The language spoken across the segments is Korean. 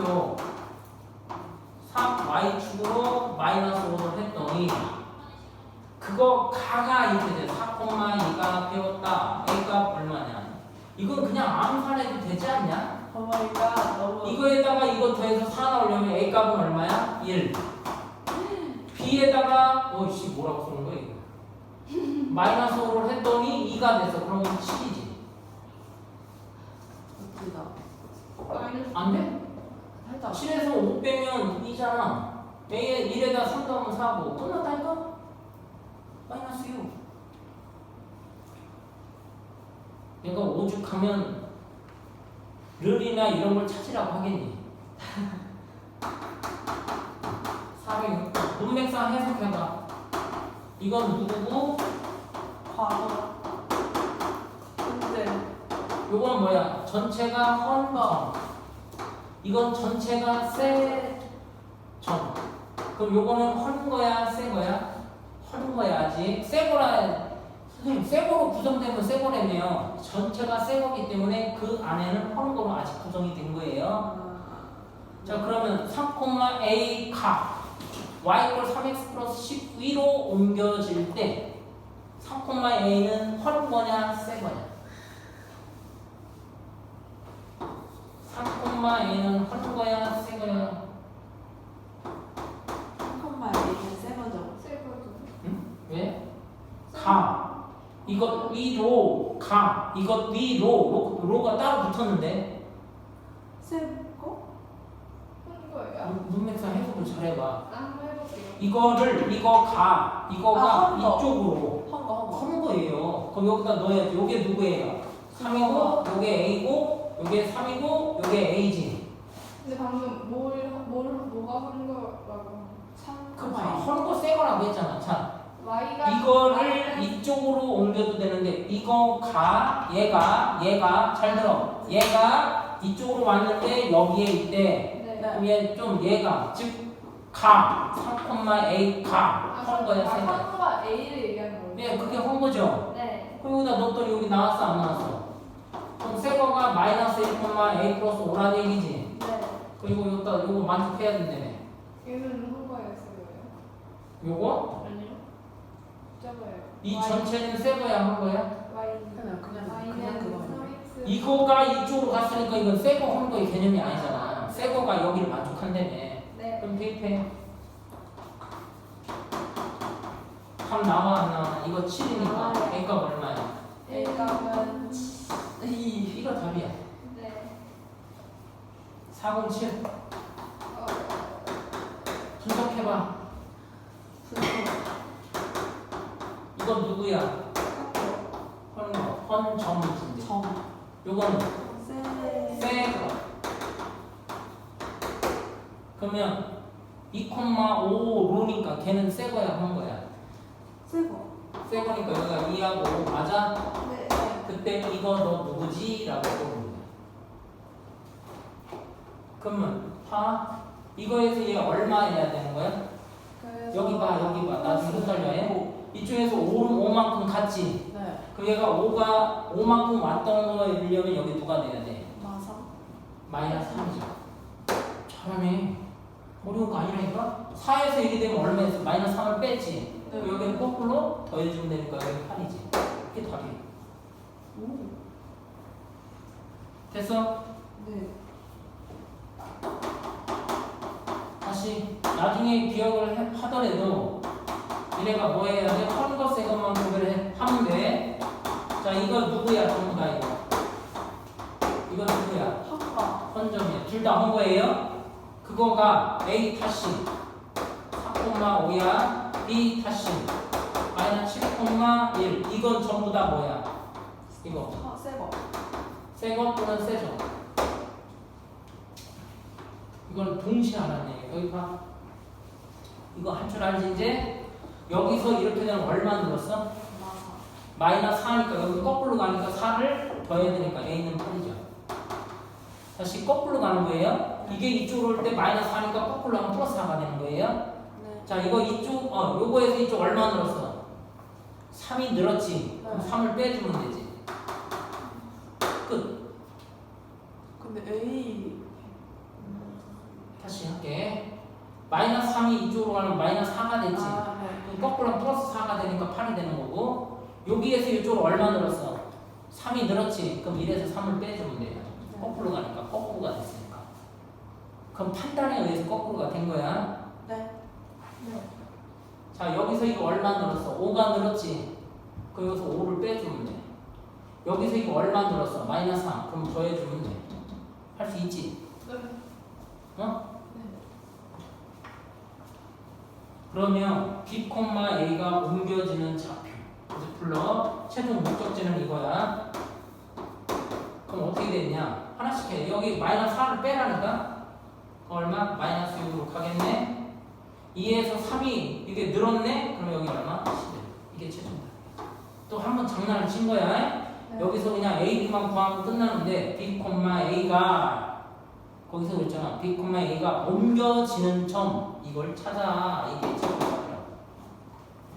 3표 3 y축으로 마이너스 5를 했더니 그거 가가 이렇게 돼. 4,2가 배웠다. a값 얼마냐? 이건 그냥 암산해도 되지 않냐? 어머니까 너무 이거에다가 이거 더해서 4 나오려면 a 값은 얼마야? 1. b에다가 어씨 뭐라고 쓰는 거야 이거? 마이너스 5를 했더니 2가 돼서 그러면 7이지. 웃기다. 마이너스 안 돼? 살짝 7에서 5 빼면 2잖아. A에 1에다 3 더하면 4고 끝났다니까? 마이너스 6. 얘가 오죽하면 르이나 이런 걸 찾으라고 하겠니? 406. 문맥상 해석해봐. 이건 누구고? 과거. 근데 요건 뭐야? 전체가 헌정. 이건 전체가 세정. 그럼 요거는 헌 거야, 새 거야? 헌 거야지. 새 거라 선생님 새 거로 구성되면 새 거라며요. 전체가 새 거기 때문에 그 안에는 헌 거로 아직 구성이 된 거예요. 아, 자 그러면 3,a 가 y 꼴 3x 플러스 12로 옮겨질 때 3,a는 헌 거냐, 새 거냐? 3,a는 헌 거야, 새 거야? 한칸만 얘기해 세 번째. 셀거든 응? 왜? 가. 이것 위로 가. 이것 위로 로, 로가 따로 붙었는데 세 거? 한 거예요? 문- 문맥상 해석을 잘해봐. 나 한번 해볼게요 이거를 이거 가. 이거가 아, 헌 거. 이쪽으로 한 거, 한 거. 큰 거예요. 그럼 여기다 넣어야지. 요게 누구예요? 3이고 요게 A고 요게 3이고 요게 A지. 근데 방금 뭘, 뭘, 뭐가 한 거라고 그럼 삼칸만. 헌거 새 거라고 했잖아. 자, Y가 이거를 이쪽으로 옮겨도 되는데 이거 가 얘가 얘가 잘 들어. 얘가 이쪽으로 왔는데 여기에 있대. 네. 그럼 얘 좀 얘가 즉 가. 3,A 가. 아, 헌 거야, 새 거야. 한과 A를 얘기하는 거예요? 네, 그게 헌 거죠. 네. 그럼 여기다 넣었더니 여기 나왔어 안 나왔어? 그럼 새 거가 마이너스 1,A 플러스 5라는 얘기지. 네. 그리고 여기다 요거 만족해야 된다며. 얘는 한 거였어요. 요거 아니요. 이 전체는 새 거야 한 거야? Y. 그냥 그냥 그냥 그거. 3X. 이거가 이쪽으로 갔으니까 이건 새거 헌 거의 개념이 아니잖아. 새 거가 여기를 만족한다며. 네. 그럼 대입해. 3 나와 안 나와? 이거 7이니까 나와요. A값 얼마야? A값은 이 이거 답이야. 네. 407 어, 분석해봐. 이건 누구야? 헌 거. 헌정인데. 점. 요거는 세. 새 거. 그러면 2,5로니까 걔는 새 거야 헌 거야? 세 거. 새 거니까 여기가 2하고 5 맞아? 네. 그때 이거 너 누구지? 라고 거야. 그러면 봐. 이거에서 얘 얼마 해야 되는 거야? 여기 봐, 여기 봐. 나중에 헷갈려 해. 이쪽에서 5, 5만큼 갔지? 네. 그럼 얘가 5가 5만큼 왔던 거이려면 여기 누가 내야 돼? 마사. 마이너스 3이죠. 잘하네. 어려운 거 아니라니까? 4에서 1이 되면 얼마에서 마이너스 3을 뺐지? 네. 여기는 거꾸로 더해주면 되니까 여기 8이지. 그게 답이. 오. 됐어? 네. 다시 나중에 기억을 해- 하더라도 얘네가 뭐 해야 돼? 헌거 새 것만 구별을 해- 하면 돼. 자 이거 누구야 전부 다 이거. 이거 누구야? 한가. 헌점이야. 둘다헌 거예요. 그거가 A 타시 4,5야. B 타시 마이너스 7,1. 이건 전부 다 뭐야? 이거 하- 세 거. 새것 또는 새죠. 이걸 동시에 하라네. 여기 봐. 이거 할 줄 알지 이제? 여기서 이렇게 되면 얼마 늘었어? 마이너스 4니까 여기 거꾸로 가니까 4를 더해야 되니까 A는 8이죠. 다시 거꾸로 가는 거예요. 이게 이쪽으로 올 때 마이너스 4니까 거꾸로 하면 플러스 4가 되는 거예요. 네. 자, 이거 이쪽, 어, 요거에서 이쪽 얼마 늘었어? 3이 늘었지. 그럼 네. 3을 빼주면 되지. 끝. 근데 A 다시 할게. 마이너스 3이 이쪽으로 가면 마이너스 4가 됐지. 아, 네. 그럼 거꾸로 플러스 4가 되니까 8이 되는 거고 여기에서 이쪽으로 얼마 늘었어? 3이 늘었지. 그럼 1에서 3을 빼주면 돼요. 네. 거꾸로 가니까 거꾸로가 됐으니까. 그럼 판단에 의해서 거꾸로가 된 거야. 네. 자 여기서 이거 얼마 늘었어? 5가 늘었지. 그 여기서 5를 빼주면 돼. 여기서 이거 얼마 늘었어? 마이너스 3. 그럼 더해주면 돼. 할 수 있지. 네. 어? 네. 그러면 B, A가 옮겨지는 좌표. 그래서 불러. 최종 목적지는 이거야. 그럼 어떻게 됐냐? 하나씩 해. 여기 마이너스 4를 빼라니까? 그 얼마? 마이너스 6으로 가겠네? 2에서 3이 이게 늘었네? 그럼 여기 얼마? 11. 이게 최종다. 또한 번 장난을 친 거야. 네. 여기서 그냥 A, B만 구하면 끝나는데 B, A가 거기서 그랬잖아. B, A가 옮겨지는 점 이걸 찾아. 이게 최종다.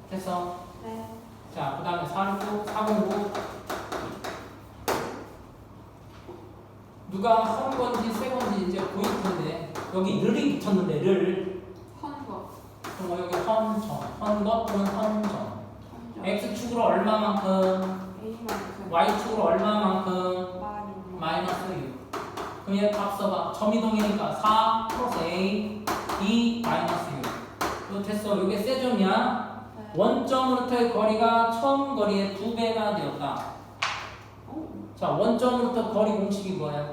됐어? 네. 자, 그 다음에 469, 409 누가 한 건지 세 건지 이제 보일 텐데 여기 를이 붙었는데 를 헌거. 그리고 여기 헌점 헌것 또는 헌점 x축으로 얼마만큼. Y축으로 얼마만큼. 마이너스 6 그럼 얘값 써봐 점이동이니까 4 플러스 a 2 마이너스 6 이거 됐어 이게 세점이야 네. 원점으로부터의 거리가 처음 거리의 두 배가 되었다 오. 자 원점으로부터 거리 공식이 뭐야?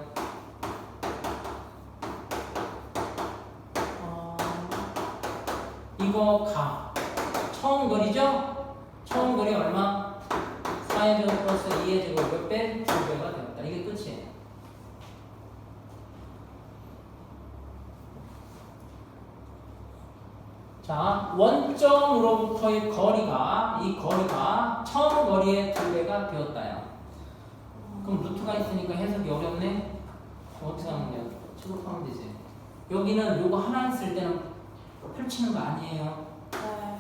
어. 이거 가 처음 거리죠? 처음 거리 얼마? 4의 제곱 플러스 2의 제곱 몇 배? 두 배가 되었다 이게 끝이에요 자 원점으로부터의 거리가 이 거리가 처음 거리의 두 배가 되었다요 그럼 루트가 있으니까 해석이 어렵네? 어떻게 하면 돼요? 취급하면 되지 여기는 요거 하나 있을 때는 펼치는 거 아니에요 네.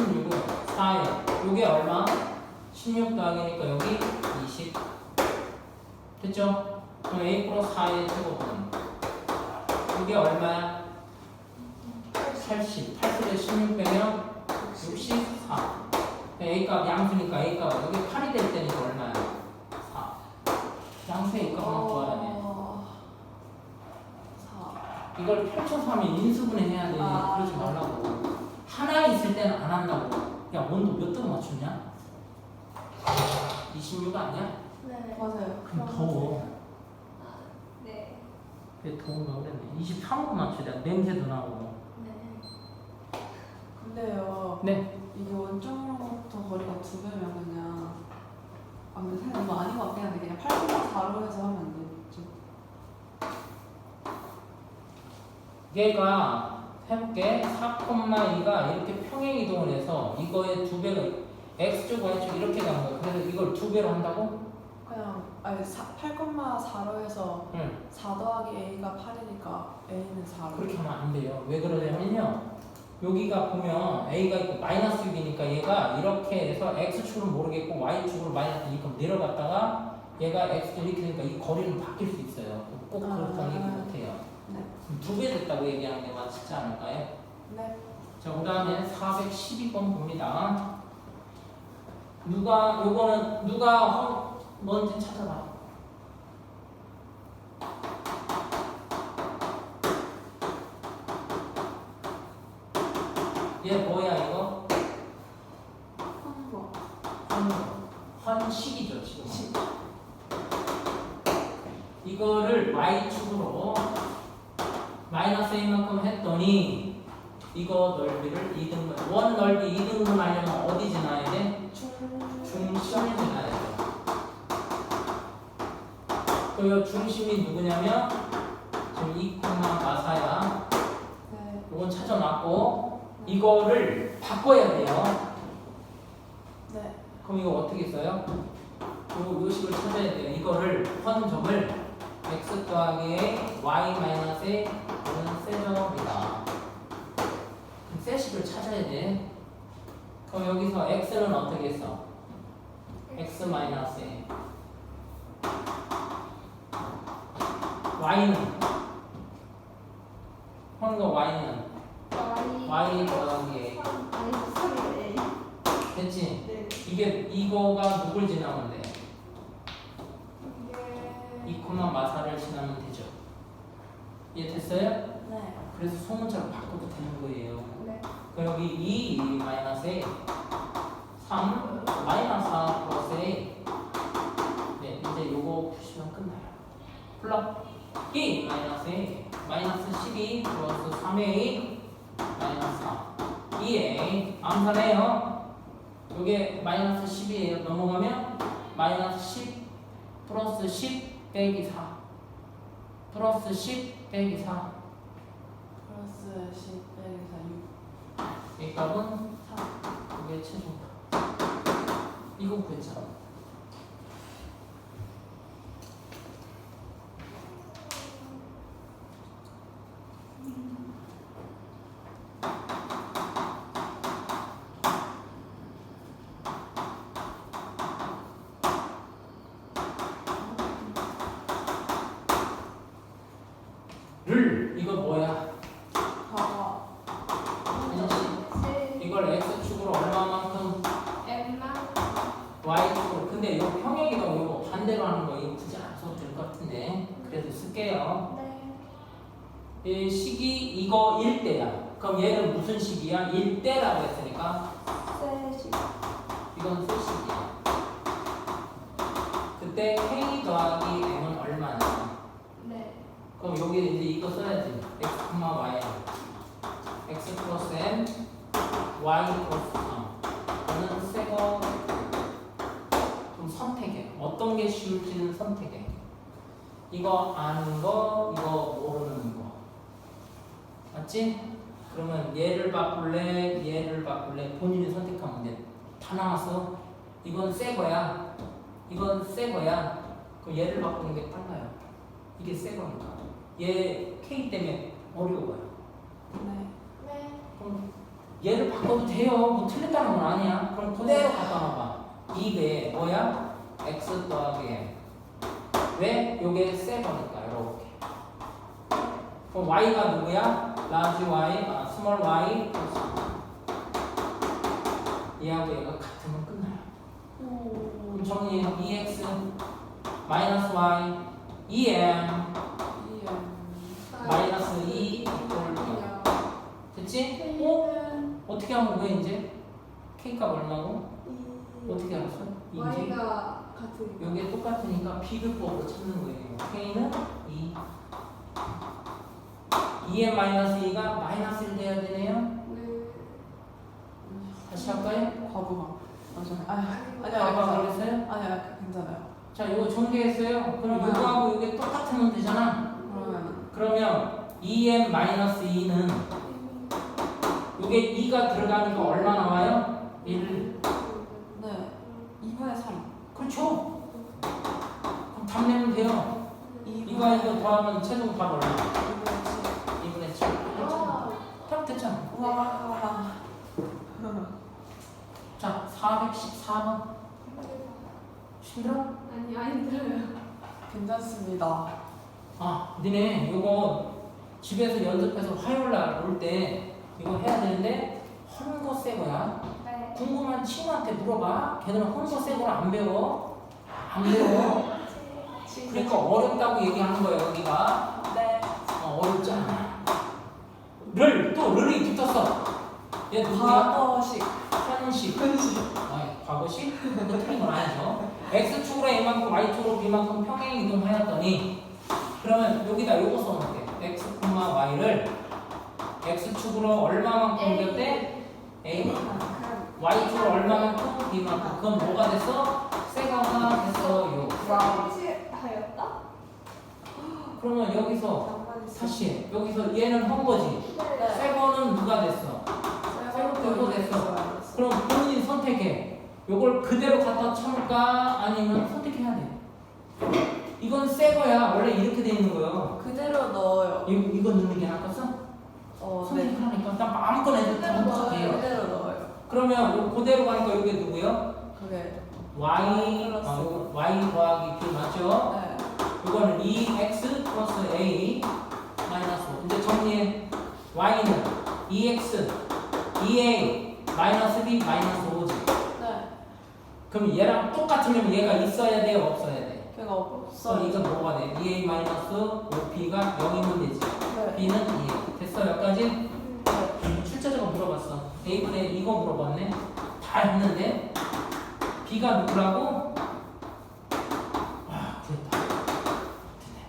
16은 4에 요게 얼마? 16 더하기니까 여기 20 됐죠? 그럼 a 플러스 4의 제곱은 이게 얼마야? 80 80에 16 빼면 64 a 값 양수니까 a 값 여기 8이 될 때니까 얼마야? 4 양수의 a 값만 구하라네 어. 사. 이걸 펼쳐서 하면 인수분해 해야 되니 아. 그러지 말라고 하나 있을 때는 안 한다고 야 원도 몇 도로 맞췄냐? 26 아니야? 네. 맞아요. 그럼 더워 네. 왜 더운가 그랬네 23으로 맞춰야 돼 냄새도 나고 네. 근데요. 네 이게 원점으로부터 거리가 두 배면 그냥 아 근데 사실 너무 아닌 것 같긴 한데 그냥 8.4로 해서 하면 안 되죠? 얘가 해볼게 4,2가 이렇게 평행 이동을 해서 이거의 두 배가 x축 y축 이렇게 가는 거야 그래서 이걸 두 배로 한다고? 그냥 아니 8.4로 해서 응 4 더하기 A가 8이니까 A는 4로 그렇게 하면 안 돼요. 왜 그러냐면요. 여기가 보면 A가 있고 마이너스 6이니까 얘가 이렇게 해서 X축을 모르겠고 Y축으로 마이너스 2큼 내려갔다가 얘가 X축 이렇게 되니까 이 거리는 바뀔 수 있어요. 꼭 그렇다는 아. 두 배 됐다고 얘기하는 게 맞지 않을까요? 네. 자, 그 다음에 412번 봅니다. 누가, 요거는 누가 어, 뭔지 찾아봐. 얘 뭐야, 이거? 헌거. 헌, 헌식이죠, 지금. 이거를 y축으로 마이너스 a만큼 했더니 이거 넓이를 2등분 원 넓이 2등분 하려면 어디 지나야 돼? 중. 중심을 지나야 돼. 그 중심이 누구냐면 지금 2,4야. 네. 이건 찾아놨고 이거를 바꿔야 돼요. 네. 그럼 이거 어떻게 써요? 요, 요 식을 찾아야 돼요. 이거를 헌 점을 x 더하기 y 마이너스 는 세점이다. 세식을 찾아야 돼. 그럼 여기서 x는 어떻게 써? x 마이너스 y는 헌거 y는 Y 더하기 a 아니 3이 됐지? 네 이게 이거가 누굴 지나면 돼? 코마 마사를 지나면 되죠. 이해됐어요? 네. 그래서 소문자로 바꿔도 되는 거예요. 네 그럼 여기 2 마이너스 A 3 마이너스 4 플러스 A 네 이제 요거 푸시면 끝나요 플러 2 마이너스 A 마이너스 12 플러스 3A 마이너스 4 2A 암산해요 요게 마이너스 10이에요 넘어가면 마이너스 10 플러스 10 빼기 4 플러스 10 빼기 4 플러스 10 빼기 4 6. 이 값은 4 이게 최종값. 이거 구했잖아 를 이거 뭐야? 봐봐. 아니지. 이걸 x축으로 얼마만큼 M만 y축으로 근데 이거 평행이가 이거 반대로 하는 거 이거 굳이 안 써도 될 것 같은데 그래도 쓸게요 네 이 식이 이거 1대야 그럼 얘는 무슨 식이야? 1대라고 했으니까 셋이 이건 소식이야 그때 k 더하기 m은 얼마냐 네 그럼 여기 이제 이거 써야지 x, y x 플러스 m y 플러스. 3 저는 새거 좀 선택해 어떤 게 쉬울지는 선택해 이거 아는 거 이거 모르는 거. 맞지? 그러면 얘를 바꿀래 얘를 바꿀래 본인이 선택하면 돼다 나왔어? 이건 새 거야. 이건 새 거야. 그럼 얘를 바꾸는 게 빨라요. 이게 새 거니까. 얘 K 때문에 어려워요. 네. 네. 그럼 얘를 바꿔도 돼요. 뭐 틀렸다는 건 아니야. 그럼 그대로 갖다 놔봐. 이게 뭐야? x 더하기 m. 왜? 요게 세 거니까 이렇게. 그럼 y가 누구야? large y, 아, small y 얘하고 얘가 같으면 끝나요. 그럼 정리해. 2x 마이너스 y 2m 마이너스 이 됐지? 어? K는 어떻게 하면 왜 이제? K값 얼마고? 이 어떻게 알았어? 이제 Y가 같으니까 여기에 똑같으니까 비교법으로 찾는 거예요. K는 2. 2의 마이너스 2가 마이너스 1 돼야 되네요. 네 다시 할까요? 과부하. 맞아요. 아니, 아니 아니요, 아까 괜찮아요. 그랬어요? 아니요, 괜찮아요. 자, 이거 전개했어요. 그럼 이거하고 이게 똑같으면 되잖아. 그러면 그러면 2m 마이너스 2는 이게 2가 들어가니까 얼마 나와요? 1. 네. 2분의 3. 그렇죠. 그럼 답 내면 돼요. 2분의 이거 이거 더하면 최종 답 얼마? 2분의 2분의 7. 아답 됐잖아. 7. 와. 자, 414번. 힘들어? 아니 안 들어요 괜찮습니다. 아, 니네 요거 집에서 연습해서 화요일 날 올 때 이거 해야 되는데 헌거 새 거야. 네 궁금한 친구한테 물어봐. 걔들은 헌거 새 거를 안 배워. 안 배워. 그러니까 어렵다고 얘기하는 거야, 여기가. 네. 어, 어렵잖아. 를, 또 를이 붙었어. 얘 누구야? 과거식. 현식. 현식. 아니, 과거식? 그거 틀린 건 아니죠. X축으로 A만큼 Y축으로 B만큼 평행 이동하였더니 그러면 여기다 요거 써놓을게. X, Y를 X축으로 얼마만큼 옮겼대? A만큼. Y축으로 얼마만큼? B만큼. 그건 뭐가 됐어? 세가가 됐어요. 하였다? 그러면 여기서 해. 여기서 얘는 헌 거지. 네새 거는 누가 됐어? 요거 됐어. 그럼 본인이 선택해. 요걸 그대로 갖다 쳐볼까? 아니면 선택해야 돼. 이건 새 거야. 원래 이렇게 돼 있는 거예요. 그대로 넣어요. 이, 이거 넣는 게 낫겠어? 어, 네. 선택하니까 딱 아무거나 해도 다 선택해요. 그대로 넣어요. 그러면 요 그대로 가니까 이게 누구요? 그게 y, 플러스. 아, 요거 y 더하기 b 맞죠? 네. 이거는 2x 플러스 a 마이너스 5. 이제 정리해. y는 2x 2a 마이너스 b 마이너스 5지. 네. 그럼 얘랑 똑같으면 얘가 있어야 돼 없어야 돼? 걔가 그럼 없어요. 이건 뭐가 돼? 2a 마이너스 5b가 0이면 되지. 네. b는 2. 됐어 여기까지? 출제자가 물어봤어. A분의 이거 물어봤네. 다 했는데 B가 누구라고? 와, 됐다.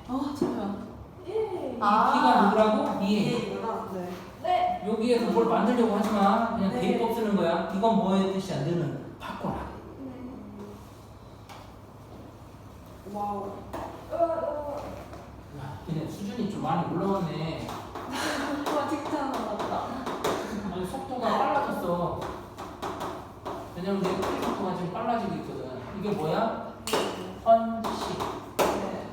아 잠시만. 예. 이 아. B가 누구라고? 이 이구나. 네. 네. 여기에서 뭘 만들려고 하지 마. 그냥 네. 대입법 쓰는 거야. 이건 뭐의 뜻이야? 너는 바꿔라. 네. 와우. 좀 많이 올라왔네. 와 칭찬 받았다. 아니, 속도가 빨라졌어. 왜냐면 내 클릭 속도가 지금 빨라지고 있거든. 이게 뭐야? 헌식. 네.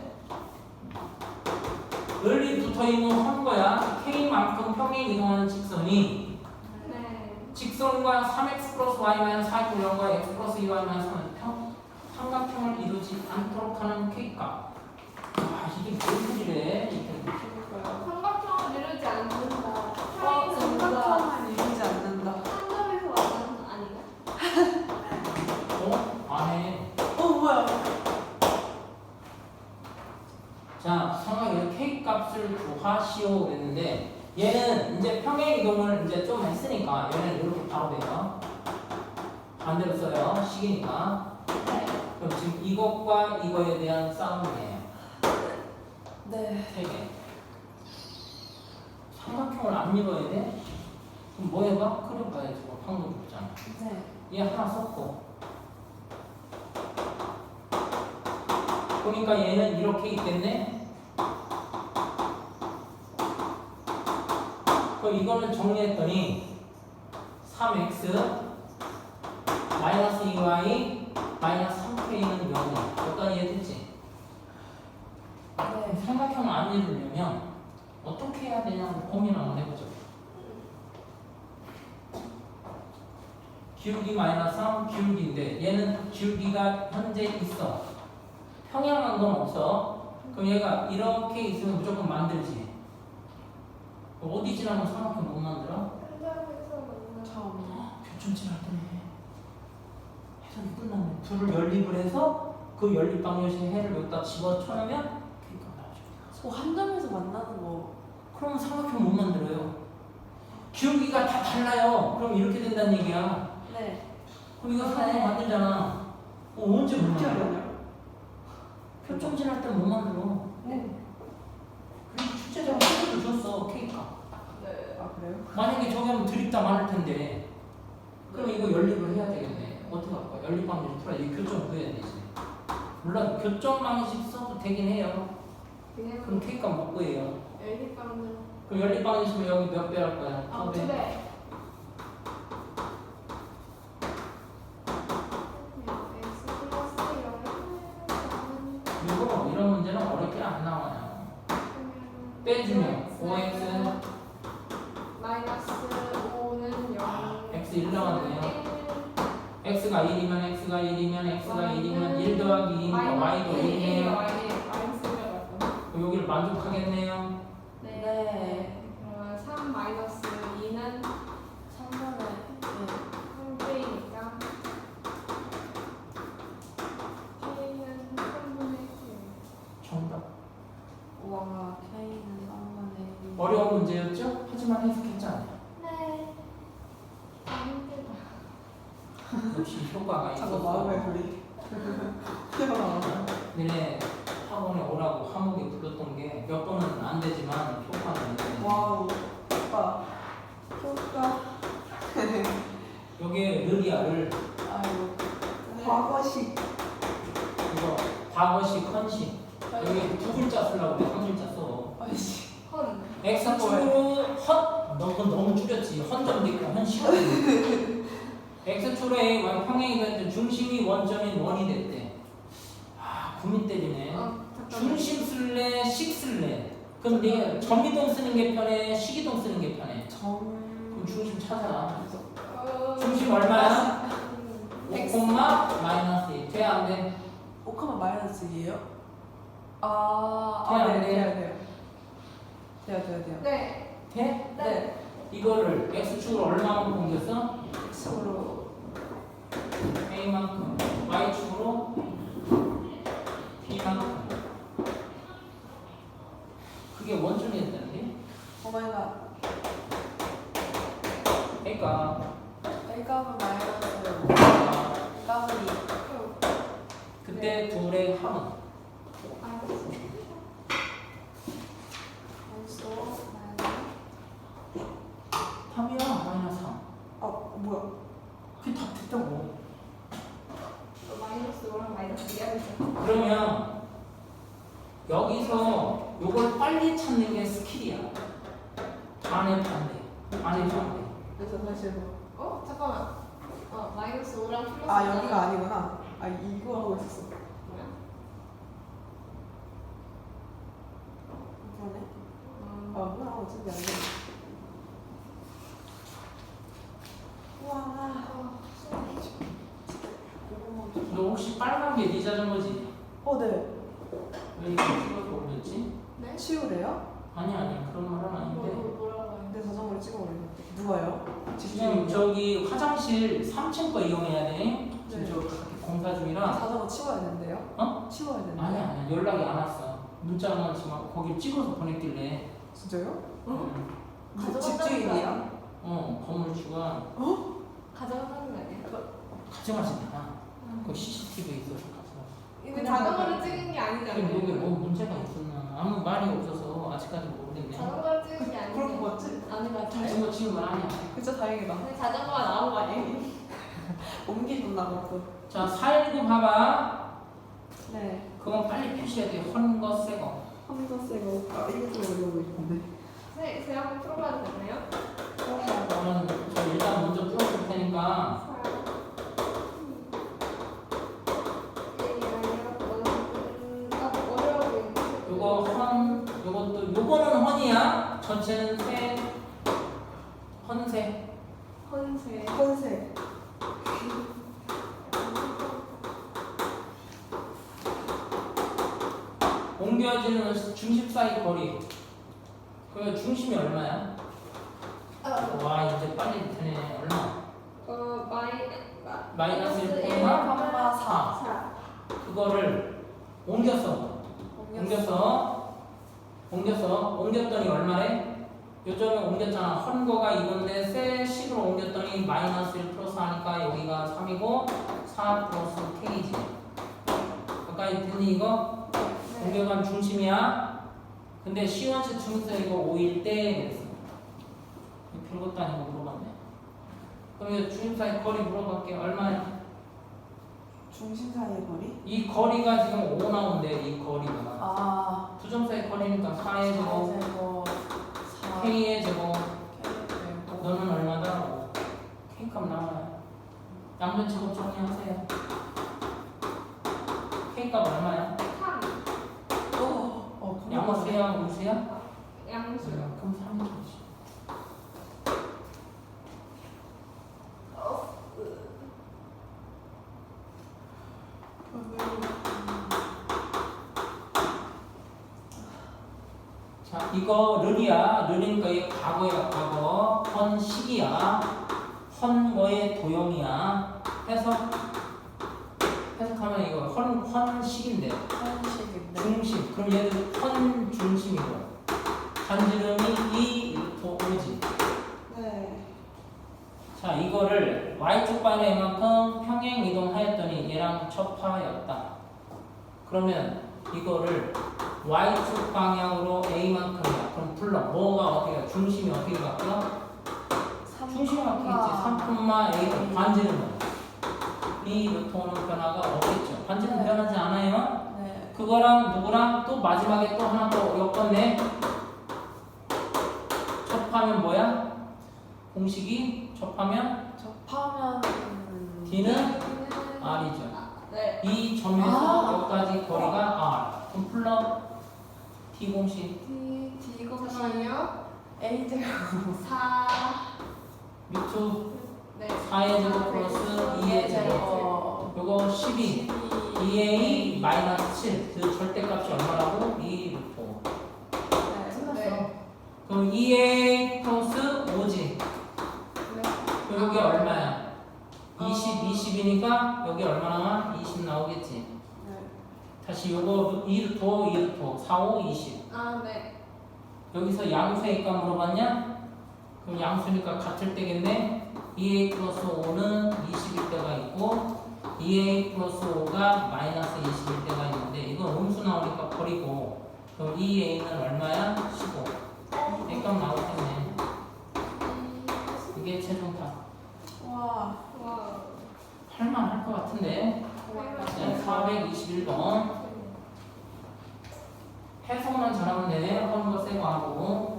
을이 붙어 있는 헌거야. K만큼 평행 이동하는 직선이 네. 직선과 3x 플러스 y 마이너스 4 구형과 x 플러스 2y 마이너스 3은 평, 삼각형을 이루지 않도록 하는 K값. 와 이게 무슨 소리래? 삼각형을 이루지 않는다. 어, 삼각형을 이루지 않는다. 한 점에서 완전 아닌가? 어? 안 해. 어 뭐야? 자, 삼각형 K 값을 구하시오 그랬는데 얘는 이제 평행 이동을 이제 좀 했으니까 얘는 이렇게 바로 돼요. 반대로 써요. 식이니까. 그럼 지금 이것과 이거에 대한 싸움이에요. 네. 세 개. 삼각형을 안 이뤄야 돼? 그럼 뭐 해봐? 그려봐야지. 뭐 방법 없잖아. 네. 얘 하나 썼고. 보니까 얘는 이렇게 있겠네? 그럼 이거는 정리했더니 3x 마이너스 2y 마이너스 3k는 0이야. 여기까지 이해 됐지? 네. 삼각형을 안 이루려면 어떻게 해야 되냐고 고민 한번 해보죠. 기울기 마이너스 3 기울기인데 얘는 기울기가 현재 있어. 평행한 건 없어. 그럼 얘가 이렇게 있으면 무조건 만들지. 어디 지나면 삼각형 못 만들어? 처음. 교촌질 할 때네. 해석이 끝나면 불을 연립을 해서 그 연립 방정식의 해를 여기다 집어쳐놓으면 그러니까 나오죠. 저한 점에서 만나는 거. 그럼 삼각형 못 만들어요. 기울기가 다 달라요. 그럼 이렇게 된다는 얘기야. 네. 그럼 이거 삼각형 만들잖아. 어, 언제 못 만들어? 기억나요? 표점질 할 때 못 만들어. 네. 그리고 출제자가 K를 줬어. K가. 네. 아 그래요? 만약에 저기 하면 드립다 많을 텐데. 그럼 이거 연립을 해야 되겠네. 어떻게 할 거야? 연립 방식 풀어야 이 교점 구해야 되지. 물론 교점 방식 써도 되긴 해요. 그럼 K가 못 구해요. 열립방정. 그럼 연립 방식이면 여기 몇 배 할 거야? 아, 두두 배. 배. 그냥 x 플러스 0은 이거 이런 문제는 어렵게 안 나와요. 빼주면 5x 마이너스 5는 0 x 1 나왔네요. x가 1이면 x가 1이면 x가 1이면 1 더하기 2니까 y도 1이네요. 그럼 여기를 만족하겠네요. 네. 그러면 3 마이너스 2는 3번에 네. 3K니까 K는 3분의 1 정답. 와 K는 3번에 어려운 문제였죠? 하지만 해석했잖아요. 네 힘들다 역시 효과가 잠깐 마음의. 튀어나와. 니 네 학원에 오라고 한국에 불렀던 게 몇 번은 안 되지만 효과는 있네. 와우. 오빠. 효과. 여기에 르리아를 아이고. 과거식. 이거 과거식, 헌식 여기 두 글자 쓰려고 그래 한 글자 써. 아이씨. 헌 X축으로 헌, 너 그건 너무 줄였지. 헌점도 있고. X축으로의 y 평행이 됐든 중심이 원점인 원이 됐대. 아, 구미 때리네. 어, 중심 쓸래, 식 쓸래. 그럼 네 점이동 쓰는 게 편해, 식이동 쓰는 게 편해. 정. 그럼 중심 찾아. 어, 중심 얼마야? 음, 5, 마이너스 2. 돼, 안 돼? 5, 마이너스이에요? 아, 돼요, 아, 안 네, 돼요? 돼요, 돼요. 돼요, 돼요, 돼요. 네. 돼? 네. 이거를 x축으로 얼마만큼 옮겼어? X으로 a만큼 y축으로 b만큼 그게 원점이 됐다는데? 오마이갓. 그러니까 A 값은 마이너스 아, B 값은 2. 그때 둘의 합은 아, 원소 마이너스. 합이야 마이너스 3 아, 뭐야? 그게 다 됐다고 마이너스 5랑 마이너스 2가 되죠. 그러면 여기서 요걸 빨리 찾는 게 스킬이야 반의 반대 반의 반대 그래서 다시 해봐. 어? 잠깐만. 어, 마이너스 5랑 플러스 아, 여기가 아니구나. 아, 이거 하고 있었어. 뭐야? 그러네. 음, 아, 뭐야? 어차피 안 돼. 우와. 아, 숨이 좀. 너 혹시 빨간 게 네 자전거지? 어, 네. 왜 이거 찍어서 올렸지? 네? 치우래요? 아니 아니 그런 말은 뭐, 아닌데 뭐? 내 자전거를 찍어 올렸는데. 누가요? 지금 저기 화장실 3층 거 이용해야 돼 네. 지금 저 공사 중이라 자전거 치워야 된대요? 어? 치워야 된대요? 아니 아니 연락이 안 왔어 문자만 지금 거기 찍어서 보냈길래 진짜요? 응. 그 가져간다는 집주인이야? 어 건물주가 가져간다는 거 아니야? 가져가지 않아 그 CCTV에 있어서 근데 그냥 자전거를 찍은 게 근데 아니잖아요. 뭐 문제가 있었나 아무 말이 없어서 아직까지 모르겠네 자전거를 찍은 게. 그런 거 맞지? 아닌 것 같아요. 자전거 치는 건 아니야 진짜 다행이다. 근데 자전거가 나온 거 아니에요? 옮기셨나 봐, 또. 자419 봐봐 네. 그건 빨리 표시해야 돼 헌거 새거 한번세가 오빠 이거 좀 어려워 있는데. 네, 제가 한번 풀어봐도 되나요? 그러면 저 일단 먼저 풀어볼 테니까 요거 헌 요것도 요거는 헌이야 전체는 새 헌새 헌세 컨셉. 옮겨지는 중심 사이 거리 그 중심이 얼마야? 와 이제 빨리 되네 얼마? 어 마이 마이너스 1 일 콤마 콤마 4. 4 그거를 옮겼어 옮겼어 옮겼어 옮겼더니 얼마래? 요점에 옮겼잖아 헌거가 이건데 세 식으로 옮겼더니 마이너스 1 플러스 하니까 여기가 3이고 4 플러스 K지 가까이 됐니 이거? 옮겨간 중심이야 근데 시원시 중에서 이거 5일 때 그랬어 별것도 아니고 물어봤네 그럼 이거 중심 사이 거리 물어볼게 얼마야? 중심 사이의 거리? 이 거리가 지금 5 나온대 이 거리가 아. 두 점 사이 거리니까 4의 제곱 제곱 4. K의 제곱 제곱. 너는 얼마다? 5 K값 나와요 양변 제곱 정리하세요. K값 얼마야? 3 어, 어, 양수야 우수야? 양수. 그럼 3이지 자 이거 르리야. 르리니까 이게 과거야 과거. 헌식이야 헌거의 도형이야. 해석 해석하면 이거 헌 헌식인데. 한식인데. 중심 그럼 얘는 헌 중심이고 반지름이 이 루토 오지. 네. 자 이거를 y축 방향만큼 평행 이동하였더니 얘랑 접하였다. 그러면 이거를 y축 방향으로 a만큼이야. 그럼 불러. 뭐가 어떻게 가 중심이 어떻게 바뀌어? 중심이 바뀌겠지 3콤마 a 반지름은 이 루토는 변화가 없겠죠 반지름 네. 변하지 않아요? 네. 그거랑 누구랑 또 마지막에 또 하나 또 엮었네. 접하면 뭐야? 공식이 접하면 접하면 D는 R이죠. 네 이 점에서 아. 여기까지 거리가 R. 그럼 풀러 D 공식 D D 공식 잠깐만요 A 제곱 4 루트 네 4의 제곱 플러스 2의 제곱. 제곱. 요거 12 2a 마이너스 7. 그 절대값이 얼마라고? 2 루토. 네. 네. 그럼 2a 플러스 5지. 그럼 여기 얼마야? 20, 20이니까 여기 얼마 나와? 20 나오겠지. 네. 다시 요거 2루토, 2루토, 4, 5, 20. 아, 네. 여기서 양수니까 물어봤냐? 그럼 양수니까 같을 때겠네. 2a 플러스 5는 20일 때가 있고 2a 플러스 5가 마이너스 20일 때가 있는데 이건 음수 나오니까 버리고 그럼 2a는 얼마야? 15. 값 나오겠네. 이게 최종답. 와. 와. 할만 할 것 같은데. 네, 421번. 해석만 잘하면 돼. 하는 거 세고 하고.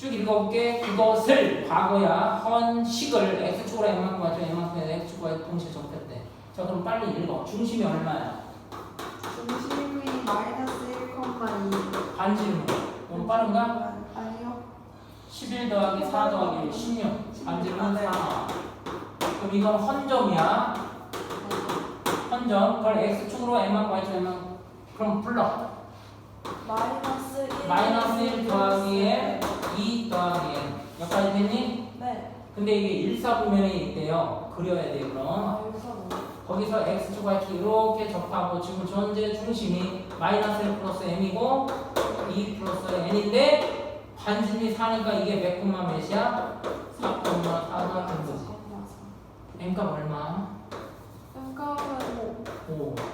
와. 쭉 읽어볼게. 그것을 과거야 헌식을 x축으로 n만큼 맞죠? n만큼 x축과 동시에 접했대. 자 그럼 빨리 읽어. 중심이 얼마야? 중심이 마이너스 1,2. 반지름. 너무 빠른가? 아니요. 11 더하기 4 더하기 16. 반지름은 4. 그럼 이건 헌점이야. 헌점. 그걸 x축으로 n만큼 맞죠? n만큼. 그럼 불러. 마이너스 1. 마이너스 1 더하기 n, 4 됐니? 네. 근데 이게 1, 4 보면이 있대요. 그려야 돼요, 그럼. 거기서 x축과 이렇게, 이렇게 접하고 지금 전제 중심이 마이너스 L 플러스 m이고 2 플러스 n인데 반지이 사니까 이게 몇 분만 몇이야? 4분만 4분만 거지. n값 얼마?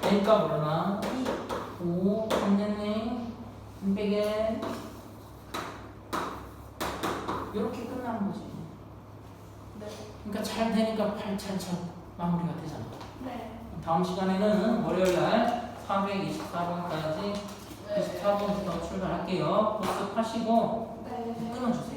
n값 얼마? 5. 5. 3년에 300엔. 이렇게 끝나는 거지. 네. 그러니까 잘 되니까 8차차 마무리가 되잖아. 네. 다음 시간에는 월요일 날 424번까지 24번부터 출발할게요. 복습하시고 네. 끊어주세요.